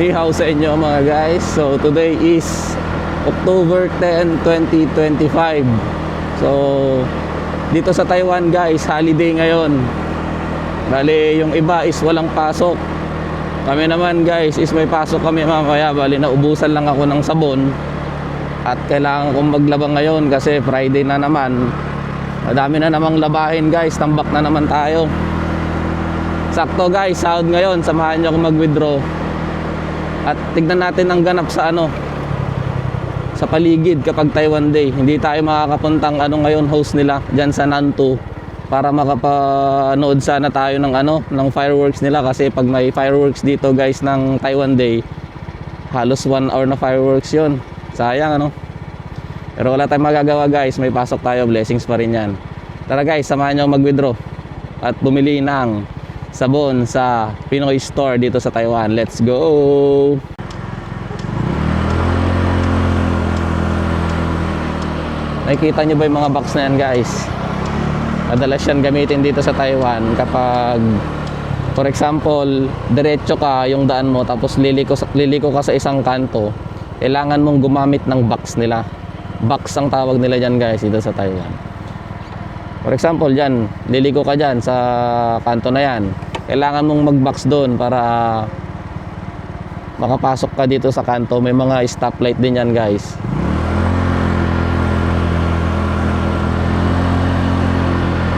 Ni hao sa inyo mga guys. So today is October 10, 2025. So dito sa Taiwan guys, holiday ngayon. Bali yung iba is walang pasok. Kami naman guys is may pasok kami mamaya. Bali naubusan lang ako ng sabon. At kailangan kong maglaba ngayon kasi Friday na naman. Madami na namang labahin guys. Tambak na naman tayo. Sakto guys, sahod ngayon. Samahan niyo ako mag-withdraw. At tignan natin ang ganap sa ano sa paligid kapag Taiwan Day. Hindi tayo makakapuntang ano ngayon host nila diyan sa Nantou para makapanood sana tayo ng ano ng fireworks nila kasi pag may fireworks dito guys ng Taiwan Day halos 1 hour na fireworks 'yon. Sayang ano. Pero wala tayong magagawa guys, may pasok tayo, blessings pa rin 'yan. Tara guys, samahan niyo mag-withdraw at bumili ng sabon sa Pinoy Store dito sa Taiwan. Let's go! Nakikita nyo ba yung mga box na yan guys? Madalas yan gamitin dito sa Taiwan kapag for example, diretso ka yung daan mo tapos liliko, liliko ka sa isang kanto kailangan mong gumamit ng box nila. Box ang tawag nila dyan guys dito sa Taiwan. For example, dyan, liliko ka dyan sa kanto na yan. Kailangan mong mag-box doon para makapasok ka dito sa kanto. May mga stoplight din yan guys.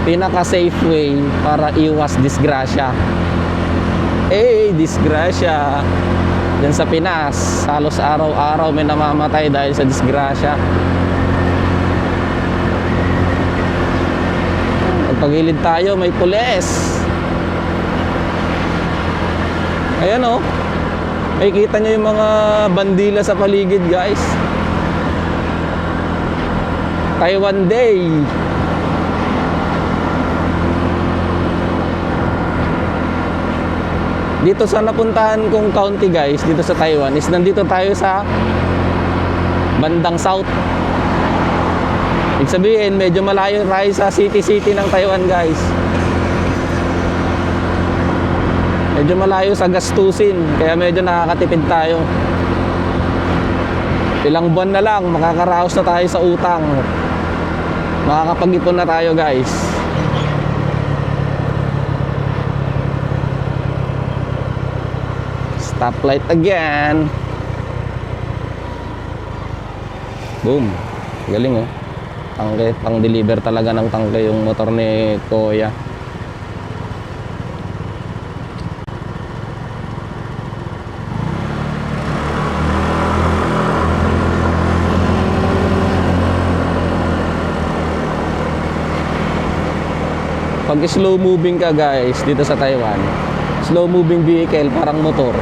Pinaka safe way para iwas disgrasya. Eh, disgrasya. Yan sa Pinas, halos araw-araw may namamatay dahil sa disgrasya. Pagpagilid tayo, may pulis. Ayan oh. May kita nyo yung mga bandila sa paligid guys. Taiwan Day. Dito sa napuntahan kong county guys, dito sa Taiwan, is nandito tayo sa bandang south. Ibig sabihin, medyo malayo tayo sa city-city ng Taiwan guys. Medyo malayo sa gastusin, kaya medyo nakakatipid tayo. Ilang buwan na lang, makakaraos na tayo sa utang. Makakapag-ipon na tayo guys. Stoplight again. Boom. Galing oh. Tangke, pang-deliver talaga ng tangke yung motor ni Kuya. Pag slow moving ka guys dito sa Taiwan, slow moving vehicle parang motor.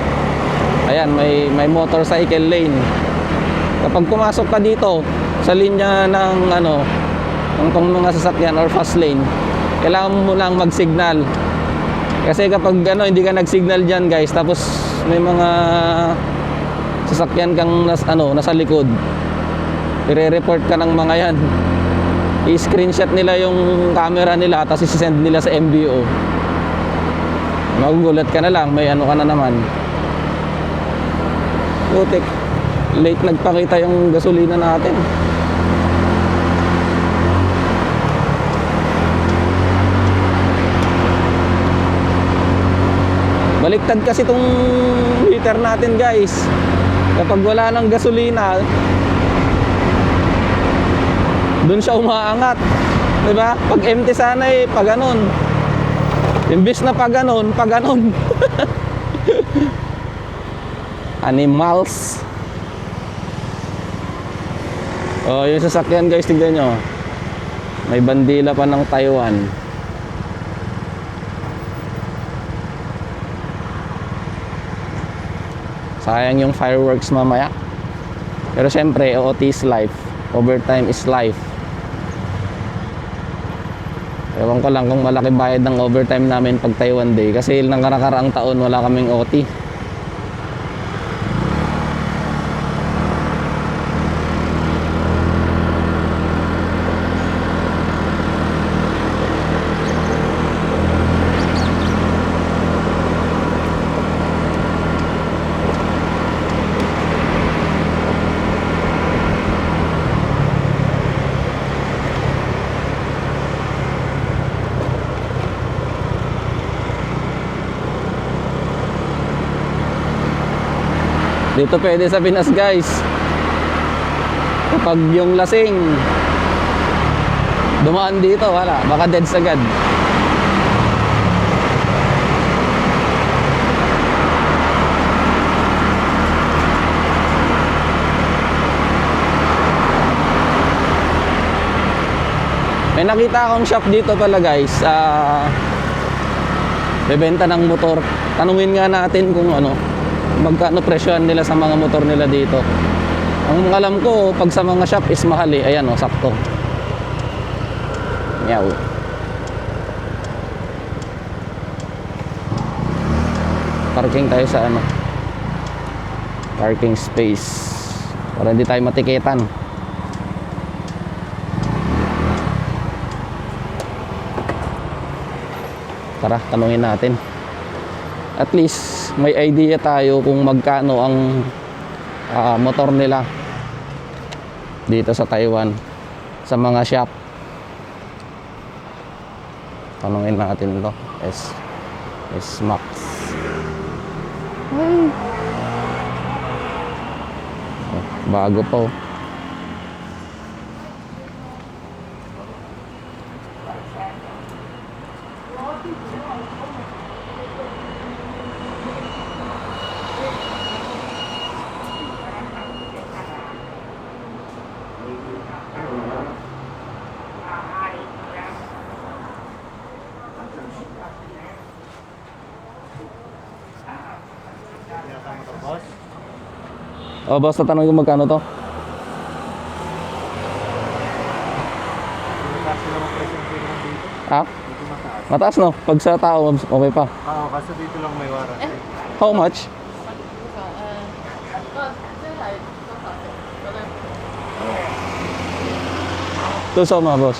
Ayan, may may motorcycle lane. Kapag pumasok ka dito sa linya ng ano, ng tong mga sasakyan or fast lane, kailangan mo lang mag-signal. Kasi kapag ano, hindi ka nag-signal diyan guys, tapos may mga sasakyan kang nas, ano, nasa likod, i-report ka ng mga yan. I-screenshot nila yung camera nila tapos i-send nila sa MBO magugulat ka na lang may ano ka na naman. Putik late nagpakita yung gasolina natin baliktad kasi tong meter natin guys kapag wala ng gasolina doon siya umaangat. 'Di ba? Pag empty sana eh, pag ganun. Imbis na pag ganun, pag ganun. Animals. Oh, yung sasakyan guys, tignan nyo. May bandila pa ng Taiwan. Sayang yung fireworks mamaya. Pero syempre, OT is life. Overtime is life. Ewan ko lang kung malaki bayad ng overtime namin pag Taiwan Day. Kasi nang karakaraang taon wala kaming OT. Dito pwede sa Pinas guys. Kapag yung lasing dumaan dito, wala. Baka dead sagad. May nakita akong shop dito pala guys. Ah, bebenta ng motor. Tanungin nga natin kung ano, magkano presyohan nila sa mga motor nila dito. Ang alam ko, pag sa mga shop is mahal eh. Ayan o, sakto. Meow. Parking tayo sa ano. Parking space. Para hindi tayo matiketan. Tara, tanungin natin. At least may idea tayo kung magkano ang ah, motor nila dito sa Taiwan sa mga shop. Tanungin natin to. S S Max. Oh, bago pa oh. Oh, boss, tatanungin ko magkano to? Ha? Mataas. No? Pag sa tao, okay pa. Oo, kasi dito lang may warranty. How much? Ito sa mga boss.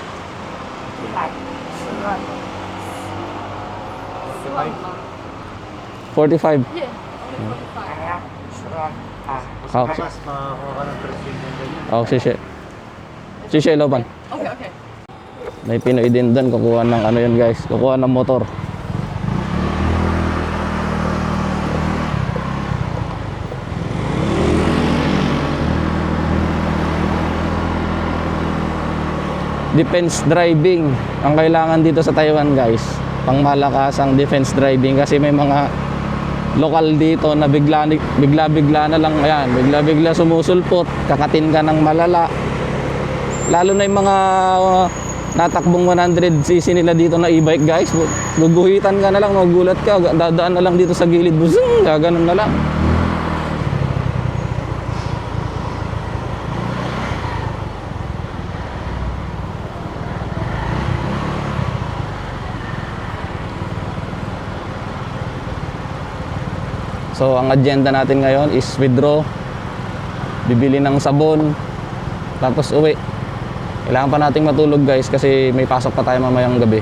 45. Mas Ah, mabas, makakuha ka ng ng ganyan. Oh, sisye. Sisye, Loban. Okay, okay. May Pinoy din doon. Kukuha ng ano yun guys. Kukuha ng motor. Defense driving ang kailangan dito sa Taiwan guys. Pangmalakas ang defense driving kasi may mga lokal dito na bigla bigla bigla na lang ayan, bigla bigla sumusulpot, kakatin ka ng malala. Lalo na yung mga uh, natakbong 100cc nila dito na e-bike guys. Guguhitan ka na lang, magugulat ka, dadaan na lang dito sa gilid, busing, gaganon na lang. So ang agenda natin ngayon is withdraw, bibili ng sabon, tapos uwi. Kailangan pa nating matulog guys kasi may pasok pa tayo mamayang gabi.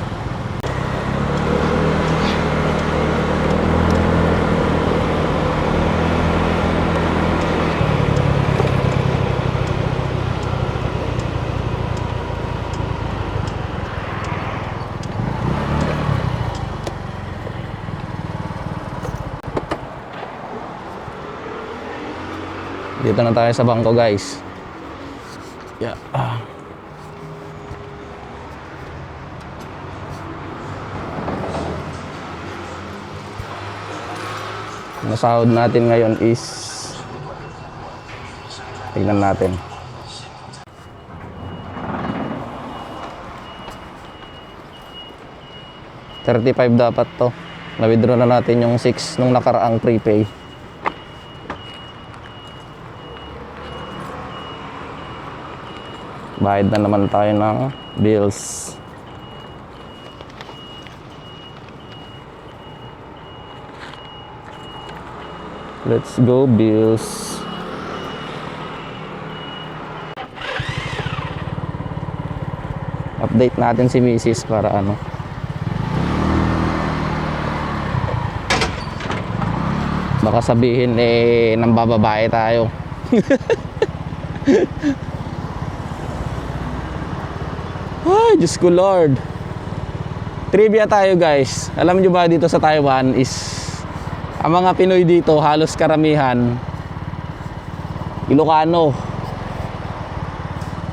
Dito na tayo sa bangko guys. Yeah. Ah. Nasahod natin ngayon is tignan natin. Thirty-five dapat to. Na-withdraw na natin yung 6 nung nakaraang prepay. Bayad na naman tayo ng bills. Let's go bills. Update natin si Mrs. para ano. Baka sabihin eh nang bababae tayo. Ay, Diyos ko Lord. Trivia tayo guys. Alam nyo ba dito sa Taiwan is ang mga Pinoy dito halos karamihan Ilocano.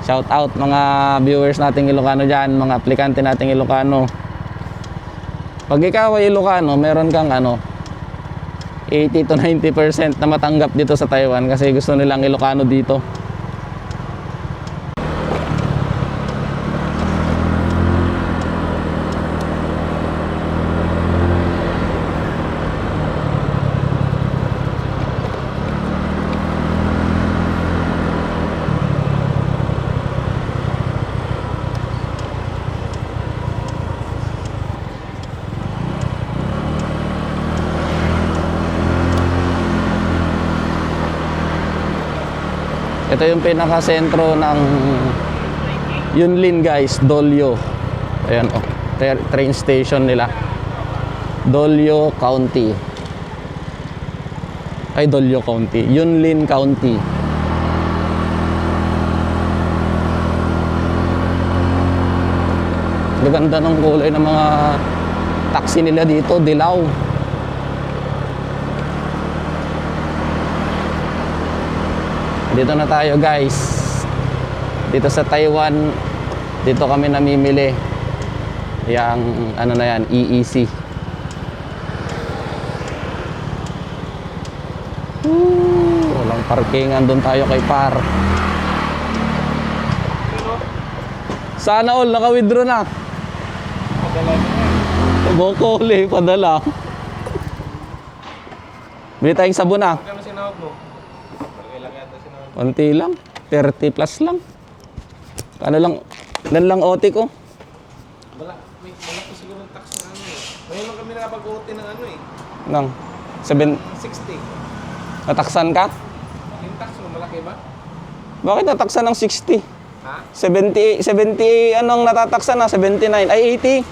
Shout out mga viewers nating Ilocano dyan, mga aplikante nating Ilocano. Pag ikaw ay Ilocano, meron kang ano, 80 to 90% na matanggap dito sa Taiwan kasi gusto nilang Ilocano dito. Ito yung pinaka-sentro ng Yunlin guys, Dolyo. Ayan oh, tra- train station nila. Dolyo County. Ay, Dolyo County. Yunlin County. Gaganda ng kulay ng mga taxi nila dito, dilaw. Dito na tayo guys. Dito sa Taiwan, dito kami namimili. Yang ano na yan, EEC. Woo, walang parkingan doon tayo kay par. Sana all naka-withdraw na. Padala mo yan. Bokole, padala. Bili tayong sabon na. Kaya mo sinawag mo? Konti lang. 30 plus lang. Ano lang, nan lang OT ko. Wala, may, wala ko siguro ng tax na ano eh. Ngayon lang kami nakapag-OT ng ano eh. Nang? Seven... 60. Nataksan ka? Yung tax mo, malaki ba? Bakit nataksan ng 60? Ha? 70, 70, anong natataksan na? 79, ay 80.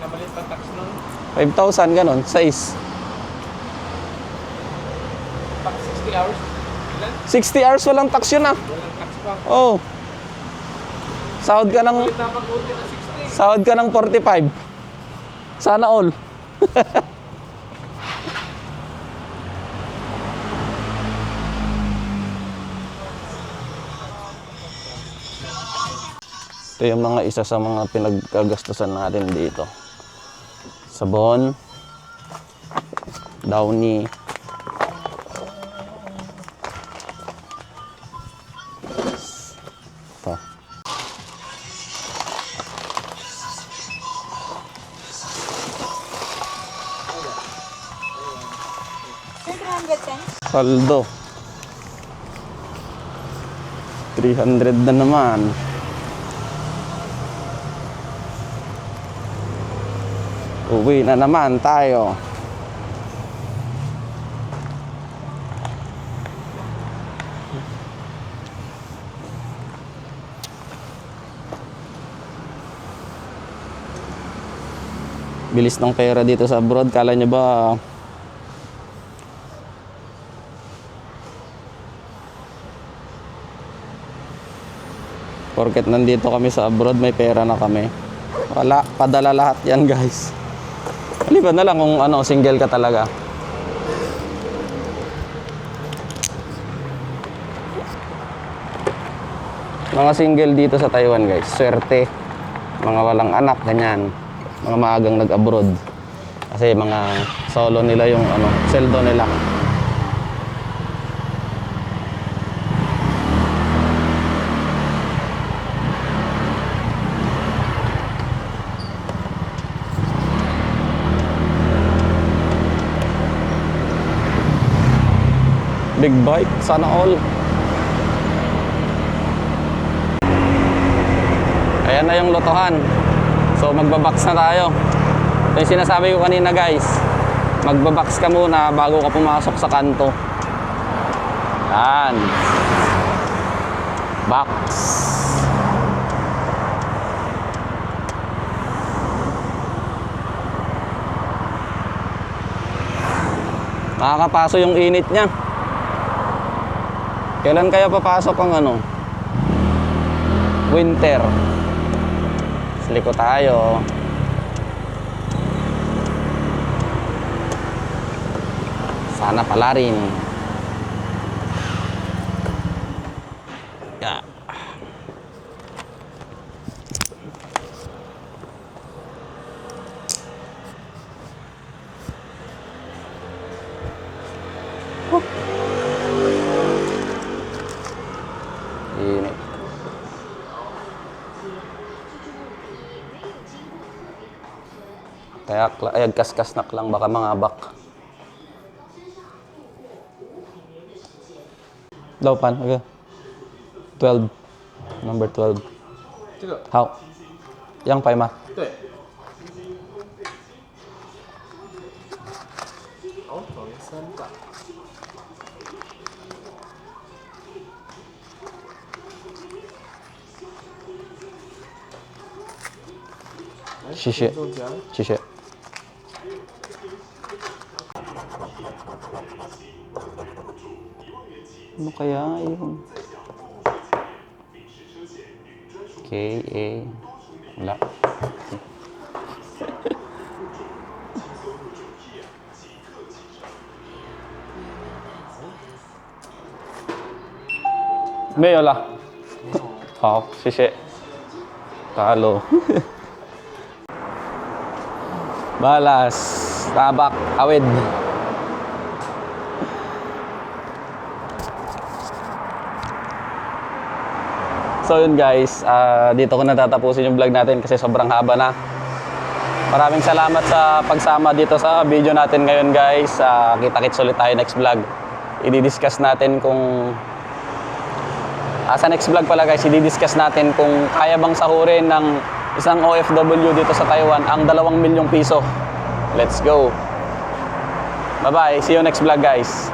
Nabalik pa tax nun? 5,000, ganun, 6. 60 hours walang tax yun ah. Walang tax pa. Oh. Sahod ka ng, Ulit napag-OT ng 60. sahod ka ng 45. Sana all. Ito yung mga isa sa mga pinagkagastusan natin dito. Sabon, Downy, Saldo. 300 na naman. Uwi na naman tayo. Bilis ng pera dito sa abroad. Kala nyo ba Porket nandito kami sa abroad, may pera na kami. Wala, padala lahat yan guys. Maliban na lang kung ano, single ka talaga. Mga single dito sa Taiwan guys, swerte. Mga walang anak, ganyan. Mga maagang nag-abroad. Kasi mga solo nila yung ano, seldo nila. Big bike, sana all. Ayan na yung lotohan. So magbabox na tayo. Ito yung sinasabi ko kanina guys. Magbabox ka muna bago ka pumasok sa kanto. Yan. Box. Nakakapaso yung init niya. Kailan kaya papasok ang ano? Winter. Sliko tayo. Sana pala rin. Kaya ayag kaskasnak eh, lang baka mga bak. Daw pan, okay. 12. Number 12. How? Yang pai ma. Shishi. Shishi. Ano kaya yun? K-A... Wala. May wala. 好，谢谢。Talo. Balas, tabak, awid. So yun guys, ah, dito ko natatapusin yung vlog natin kasi sobrang haba na. Maraming salamat sa pagsama dito sa video natin ngayon guys. Ah, kita-kits ulit tayo next vlog. I-discuss natin kung Ah, sa next vlog pala guys, i-discuss natin kung kaya bang sahurin ng isang OFW dito sa Taiwan ang 2 milyong piso. Let's go! Bye-bye! See you next vlog guys!